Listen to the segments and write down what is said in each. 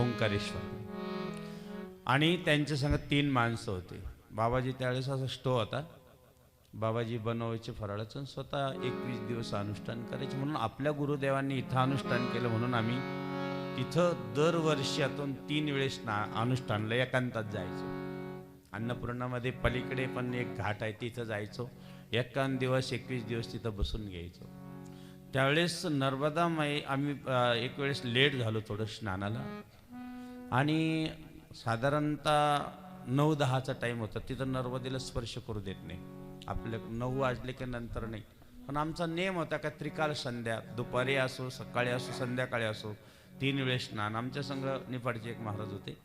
ओंकारेश्वर. आणि त्यांच्या संग तीन माणसं होते. बाबाजी त्यावेळेस असा स्टो होता. बाबाजी बनवायचे फराळाचं स्वतः एकवीस दिवस अनुष्ठान करायचे म्हणून आपल्या गुरुदेवांनी इथं अनुष्ठान केलं म्हणून आम्ही तिथं दरवर्षातून तीन वेळेस ना अनुष्ठानला एकांतात जायचो. अन्नपूर्णामध्ये पलीकडे पण एक घाट आहे तिथं जायचो. एकांत दिवस एकवीस दिवस तिथं बसून घ्यायचो. त्यावेळेस नर्मदा माई आम्ही एक वेळेस लेट झालो थोडं स्नानाला. आणि साधारणतः नऊ दहाचा टाईम होता. तिथं नर्मदेला स्पर्श करू देत नाही. आपल्या नऊ वाजले की नंतर नाही. पण आमचा नेम होता का त्रिकाल संध्या. दुपारी असो सकाळी असो संध्याकाळी असो तीन वेळेस स्नान. आमच्या संघ निफाडचे एक महाराज होते.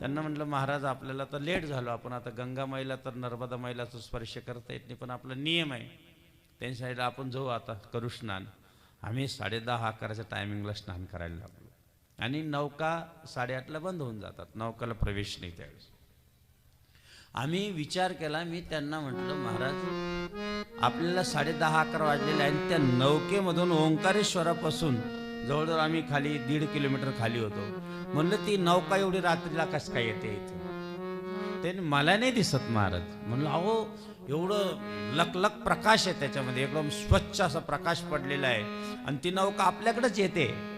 त्यांना म्हटलं महाराज आपल्याला तर लेट झालो. आपण आता गंगामाईला तर नर्मदा माईला स्पर्श करता येत नाही पण आपला नियम आहे. त्यांच्या साईडला आपण जाऊ आता करू स्नान. आम्ही साडेदहा अकराच्या टायमिंगला स्नान करायला लागलो. आणि नौका साडेआठला बंद होऊन जातात. नौकाला प्रवेश नाही त्यावेळेस. आम्ही विचार केला मी त्यांना म्हटलं महाराज आपल्याला साडे दहा अकरा वाजलेले आणि त्या नौकेमधून ओंकारेश्वरापासून जवळजवळ आम्ही खाली दीड किलोमीटर खाली होतो. म्हणलं ती नौका एवढी रात्रीला कस काय येते इथे? त्याने मला नाही दिसत महाराज. म्हणलं अहो एवढं लकलक प्रकाश आहे त्याच्यामध्ये. एकदम स्वच्छ असा प्रकाश पडलेला आहे. आणि ती नौका आपल्याकडेच येते.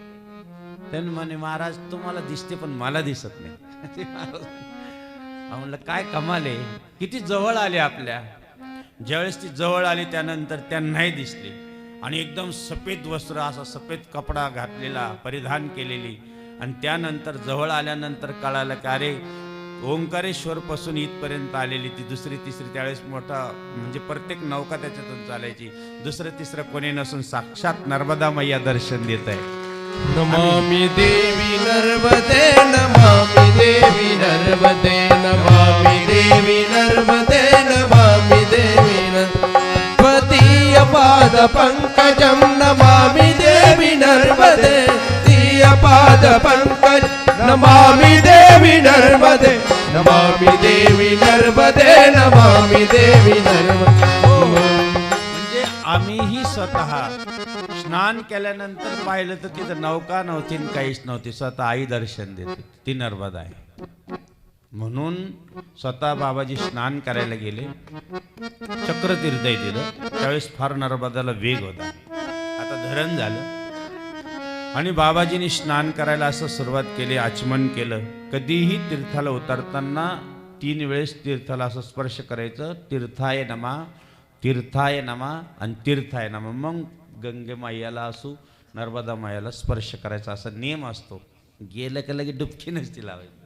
त्याने म्हणे महाराज तुम्हाला दिसते पण मला दिसत नाही. ते म्हणलं काय कमाल आहे. किती जवळ आले आपल्या. ज्यावेळेस ती जवळ आली त्यानंतर त्यांनाही दिसली. आणि एकदम सफेद वस्त्र असा सफेद कपडा घातलेला परिधान केलेली. आणि त्यानंतर जवळ आल्यानंतर कळालं की अरे ओंकारेश्वर पासून इथपर्यंत आलेली ती दुसरी तिसरी. त्यावेळेस मोठा म्हणजे प्रत्येक नौका त्याच्यातून चालायची. दुसरं तिसरं कोणी नसून साक्षात नर्मदा मैया दर्शन देत आहे. नमामि देवी नर्मदे नमामि देवी नर्मदे नमामि देवी नर्मदे नमामि देवी नर्मदीय पाद पंकजं नमामि देवी नर्मदे दीय पाद पंकज नमामि देवी नर्मदे नमामि देवी नर्मदे नमामि देवी नर्मदे म्हणजे आम्हीही स्वतः स्नान केल्यानंतर पाहिलं तर तिथं नौका नव्हती काहीच नव्हती. स्वतः आई दर्शन देते. ती नर्मदा आहे. म्हणून स्वतः बाबाजी स्नान करायला गेले. चक्रतीर्थ आहे तिथं. त्यावेळेस फार नर्मदाला वेग होता. आता धरण झालं. आणि बाबाजींनी स्नान करायला असं सुरुवात केली आचमन केलं. कधीही तीर्थाला उतरताना तीन वेळेस तीर्थाला असं स्पर्श करायचं तीर्थाय नमा तीर्थाय नमा आणि तीर्थाय नमा. मग गंगे मायाला असू नर्मदा मायाला स्पर्श करायचा असा नियम असतो. गेलं का लगे डुबकी नसती लावायची.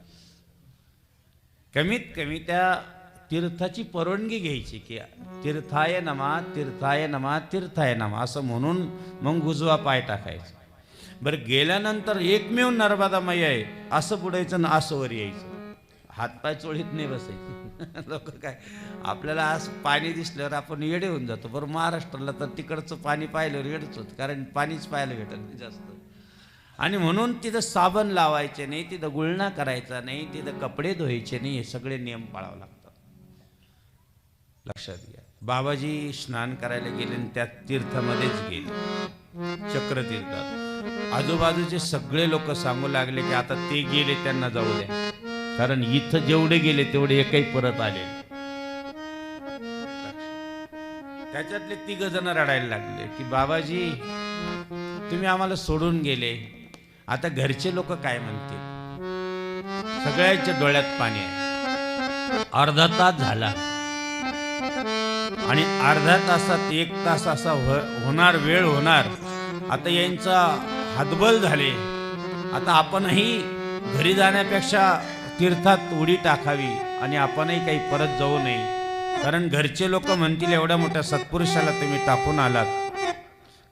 कमीत कमी त्या तीर्थाची परवानगी घ्यायची की तीर्थाय नमा तीर्थाय नमा तीर्थाय नमा असं म्हणून मग उजवा पाय टाकायचा. बरं गेल्यानंतर एकमेव नर्मदा माई आहे असं बुडायचं ना असं वर यायचं. हातपाय चोळीत नाही बसायचे. लोक काय आपल्याला आज पाणी दिसल्यावर आपण येडे होऊन जातो. बरं महाराष्ट्राला तर तिकडचं पाणी पाहिल्यावर येडच होत कारण पाणीच पाहायला भेटत नाही जास्त. आणि म्हणून तिथं साबण लावायचे नाही तिथं गुळणा करायचा नाही तिथं कपडे धुवायचे नाही हे सगळे नियम पाळावे लागतात. लक्षात घ्या. बाबाजी स्नान करायला गेले आणि त्या तीर्थामध्येच गेले. चक्रतीर्थात आजूबाजूचे सगळे लोक सांगू लागले की आता ते गेले त्यांना जाऊ द्या. कारण इथं जेवढे गेले तेवढे एकही परत आले त्याच्यातले तिघ जण रडायला लागले की बाबाजी तुम्ही आम्हाला सोडून गेले. आता घरचे लोक काय म्हणतील? सगळ्याच्या डोळ्यात पाणी आहे अर्धा तास झाला. आणि अर्ध्या तासात एक तास असा हो-, होणार वेळ होणार. आता यांचा हातबल झाले. आता आपणही घरी जाण्यापेक्षा तीर्थात उडी टाकावी आणि आपणही काही परत जाऊ नये. कारण घरचे लोक म्हणतील एवढ्या मोठ्या सत्पुरुषाला तुम्ही टाकून आलात.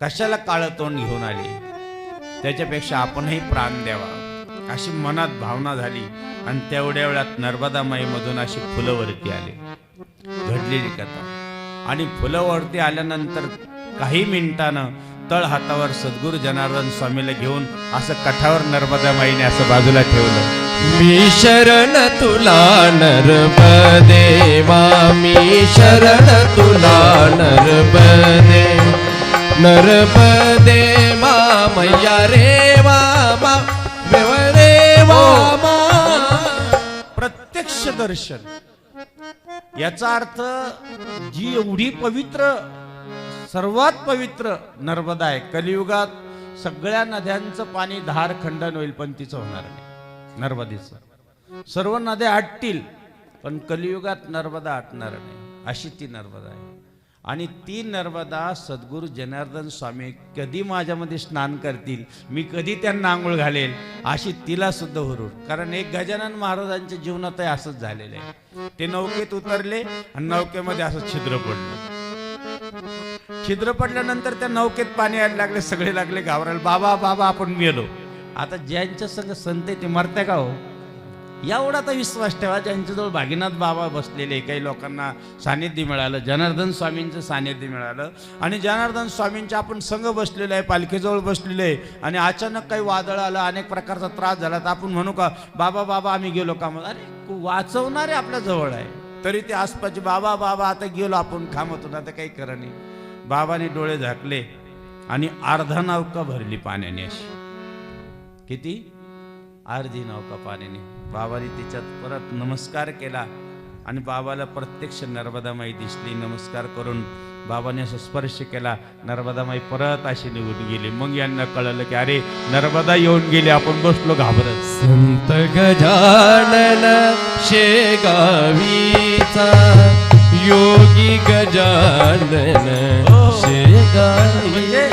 कशाला काळं तोंड घेऊन आले? त्याच्यापेक्षा आपणही प्राण द्यावा. अशी मनात भावना झाली आणि तेवढ्या वेळात नर्मदा माईमधून अशी फुलं वरती आले. घडलेली कथा. आणि फुलं वरती आल्यानंतर काही मिनिटानं तळ हातावर सद्गुरु जनार्दन स्वामीला घेऊन असं कठावर नर्मदा माईने असं बाजूला ठेवलं. मी शरण तुला नर्मदेवा मी शरण तुला नर्मदे. नर्मदेवा मैया रे वामा रे हो. प्रत्यक्ष दर्शन. याचा अर्थ जी एवढी पवित्र सर्वात पवित्र नर्मदा आहे. कलियुगात सगळ्या नद्यांचं पाणी धार खंडन होईल पण तिचं होणार नाही. नर्मदेचं. सर्व नद्या आटतील पण कलियुगात नर्मदा आटणार नाही. अशी ती नर्मदा आहे. आणि ती नर्मदा सद्गुरू जनार्दन स्वामी कधी माझ्यामध्ये स्नान करतील मी कधी त्यांना आंघोळ घालेल अशी तिला सुद्धा हुरूर. कारण एक गजानन महाराजांच्या जीवनातही असंच झालेलं आहे. ते नौकेत उतरले आणि नौकेमध्ये असं छिद्र पडलं. छिद्र पडल्यानंतर त्या नौकेत पाणी यायला लागले सगळे लागले घाबरायला. बाबा बाबा आपण मेलो. आता ज्यांच्या संग संत ते मरते का हो? एवढा तर विश्वास ठेवा ज्यांच्याजवळ भागीनाथ बाबा बसलेले काही लोकांना सानिध्य मिळालं जनार्दन स्वामींचं सानिध्य मिळालं आणि जनार्दन स्वामींच्या आपण संघ बसलेलो आहे पालखीजवळ बसलेलो आहे आणि अचानक काही वादळ आलं अनेक प्रकारचा त्रास झाला तर आपण म्हणू का बाबा बाबा आम्ही गेलो का मग अरे वाचवणारे आपल्या जवळ आहे. तरी ते आसपासचे बाबा बाबा आता गेलो आपण खामतून आता काही खरं नाही. बाबाने डोळे झाकले आणि अर्धा नौका भरली पाण्याने अशी. किती? अर्धी नौका पाण्याने. बाबाने तिच्यात परत नमस्कार केला आणि बाबाला प्रत्यक्ष नर्मदामाई दिसली. नमस्कार करून बाबाने असं स्पर्श केला. नर्मदामाई परत अशी निघून गेली. मग यांना कळलं की अरे नर्मदा येऊन गेली. आपण बसलो घाबरत. संत गजानन शेगावीचा योगी गजानन शेगावी म्हणजे